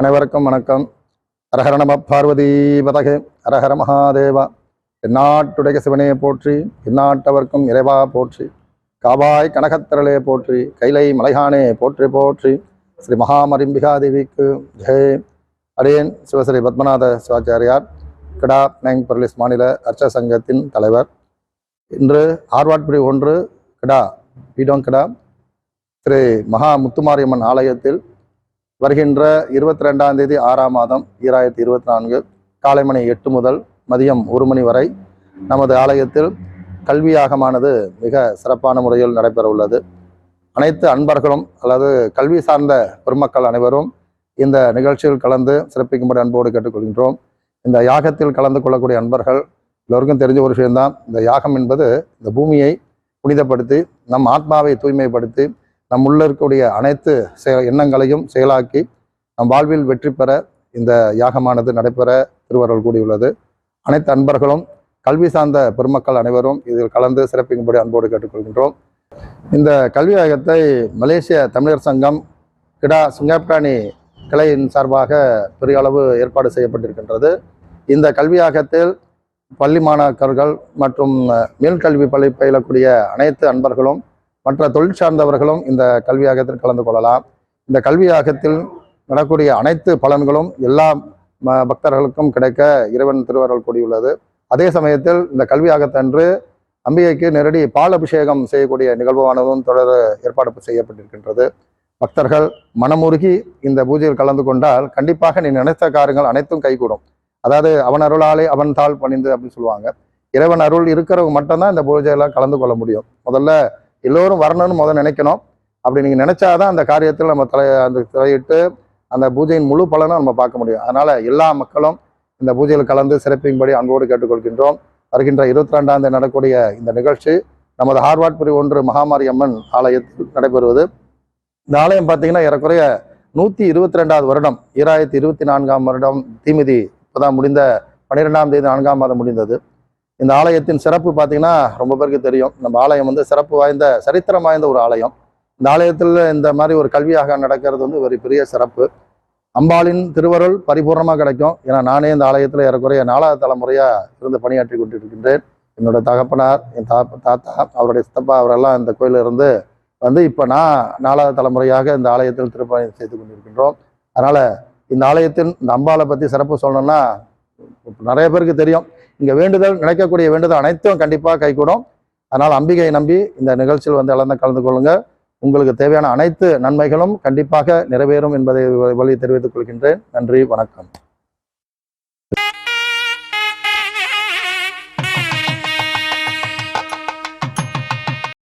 அனைவருக்கும் வணக்கம். அரஹர நம பார்வதி பதகே அரஹர மகாதேவா. எந்நாட்டுடைய சிவனையை போற்றி பின்னாட்டவர்க்கும் இறைவா போற்றி காவாய் கனகத்திரளே போற்றி கைலை மலைகானே போற்றி போற்றி ஸ்ரீ மகாமரிம்பிகா தேவிக்கு ஜெய் அடியேன் சிவஸ்ரீ பத்மநாத சிவாச்சாரியார் கிடா நைங் பர்லிஸ் மாநில அர்ச்ச சங்கத்தின் தலைவர். இன்று ஆர்வாட் பிரிவு ஒன்று கிடா பீடோங் கிடா ஸ்ரீ மகா முத்துமாரியம்மன் ஆலயத்தில் வருகின்ற இருபத்தி ரெண்டாம் தேதி ஆறாம் மாதம் ஈராயிரத்தி இருபத்தி நான்கு காலை மணி எட்டு முதல் மதியம் ஒரு மணி வரை நமது ஆலயத்தில் கல்வி யாகமானது மிக சிறப்பான முறையில் நடைபெற உள்ளது. அனைத்து அன்பர்களும் அல்லது கல்வி சார்ந்த பெருமக்கள் அனைவரும் இந்த நிகழ்ச்சியில் கலந்து சிறப்பிக்கும்படி அன்போடு கேட்டுக்கொள்கின்றோம். இந்த யாகத்தில் கலந்து கொள்ளக்கூடிய அன்பர்கள் எல்லோருக்கும் தெரிஞ்ச ஒரு விஷயம்தான். இந்த யாகம் என்பது இந்த பூமியை புனிதப்படுத்தி நம் ஆத்மாவை தூய்மைப்படுத்தி நம் உள்ள இருக்கக்கூடிய அனைத்து செயல் எண்ணங்களையும் செயலாக்கி நம் வாழ்வில் வெற்றி பெற இந்த யாகமானது நடைபெற திருவருள் கூடியுள்ளது. அனைத்து அன்பர்களும் கல்வி சார்ந்த பெருமக்கள் அனைவரும் இதில் கலந்து சிறப்பிக்கும்படி அன்போடு கேட்டுக்கொள்கின்றோம். இந்த கல்வி யாகத்தை மலேசிய தமிழர் சங்கம் கிடா சிங்கப்டானி கிளையின் சார்பாக பெரிய அளவு ஏற்பாடு செய்யப்பட்டிருக்கின்றது. இந்த கல்வியாகத்தில் பள்ளி மாணாக்கர்கள் மற்றும் மேல்கல்வி பள்ளி பயிலக்கூடிய அனைத்து அன்பர்களும் மற்ற தொழில் சார்ந்தவர்களும் இந்த கல்வியாகத்தில் கலந்து கொள்ளலாம். இந்த கல்வியாகத்தில் நடக்கூடிய அனைத்து பலன்களும் எல்லா ம- பக்தர்களுக்கும் கிடைக்க இறைவன் திருவருள் கூடியுள்ளது. அதே சமயத்தில் இந்த கல்வியாகத்தன்று அம்பிகைக்கு நேரடி பால் அபிஷேகம் செய்யக்கூடிய நிகழ்வானதும் தொடர் ஏற்பாடு செய்யப்பட்டிருக்கின்றது. பக்தர்கள் மனமுருகி இந்த பூஜையில் கலந்து கொண்டால் கண்டிப்பாக நீ நினைத்த காரியங்கள் அனைத்தும் கைகூடும். அதாவது அவன் அருளாலே அவன் தாள் பணிந்து அப்படின்னு சொல்லுவாங்க. இறைவன் அருள் இருக்கிறவங்க மட்டும்தான் இந்த பூஜையில கலந்து கொள்ள முடியும். முதல்ல எல்லோரும் வரணும்னு முதல் நினைக்கணும். அப்படி நீங்கள் நினச்சாதான் அந்த காரியத்தில் நம்ம தலை அந்த தலையிட்டு அந்த பூஜையின் முழு பலனும் நம்ம பார்க்க முடியும். அதனால் எல்லா மக்களும் இந்த பூஜையில் கலந்து சிறப்பின்படி அன்போடு கேட்டுக்கொள்கின்றோம். வருகின்ற இருபத்தி ரெண்டாம் தேதி நடக்கூடிய இந்த நிகழ்ச்சி நமது ஹார்வார்ட் பிரிவு ஒன்று மகாமாரி அம்மன் ஆலயத்தில் நடைபெறுவது. இந்த ஆலயம் பார்த்தீங்கன்னா ஏறக்குறைய நூற்றி இருபத்தி ரெண்டாவது வருடம் ஈராயிரத்தி இருபத்தி நான்காம் வருடம் தீமிதி இப்போதான் முடிந்த பன்னிரெண்டாம் தேதி நான்காம் மாதம் முடிந்தது. இந்த ஆலயத்தின் சிறப்பு பார்த்தீங்கன்னா ரொம்ப பேருக்கு தெரியும். நம்ம ஆலயம் வந்து சிறப்பு வாய்ந்த சரித்திரம் வாய்ந்த ஒரு ஆலயம். இந்த ஆலயத்தில் இந்த மாதிரி ஒரு கல்வியாக நடக்கிறது வந்து ஒரு பெரிய சிறப்பு. அம்பாளின் திருவருள் பரிபூர்ணமாக கிடைக்கும். ஏன்னா நானே இந்த ஆலயத்தில் ஏறக்குறைய நாலாவது தலைமுறையாக இருந்து பணியாற்றி கொண்டிருக்கின்றேன். என்னோட தகப்பனார் என் தாப்பா தாத்தா அவருடைய சித்தப்பா அவரெல்லாம் இந்த கோயிலிருந்து வந்து இப்போ நான் நாலாவது தலைமுறையாக இந்த ஆலயத்தில் திருப்பணி செய்து கொண்டிருக்கின்றோம். அதனால் இந்த ஆலயத்தின் இந்த அம்பாளை பற்றி சிறப்பு சொல்லணும்னா நிறைய பேருக்கு தெரியும். இங்கே வேண்டுதல் நினைக்கக்கூடிய வேண்டுதல் அனைத்தும் கண்டிப்பாக கைகூடும். அதனால் அம்பிகையை நம்பி இந்த நிகழ்ச்சியில் வந்து எல்லாம் கலந்து கொள்ளுங்கள். உங்களுக்கு தேவையான அனைத்து நன்மைகளும் கண்டிப்பாக நிறைவேறும் என்பதை வழி தெரிவித்துக் கொள்கின்றேன். நன்றி வணக்கம்.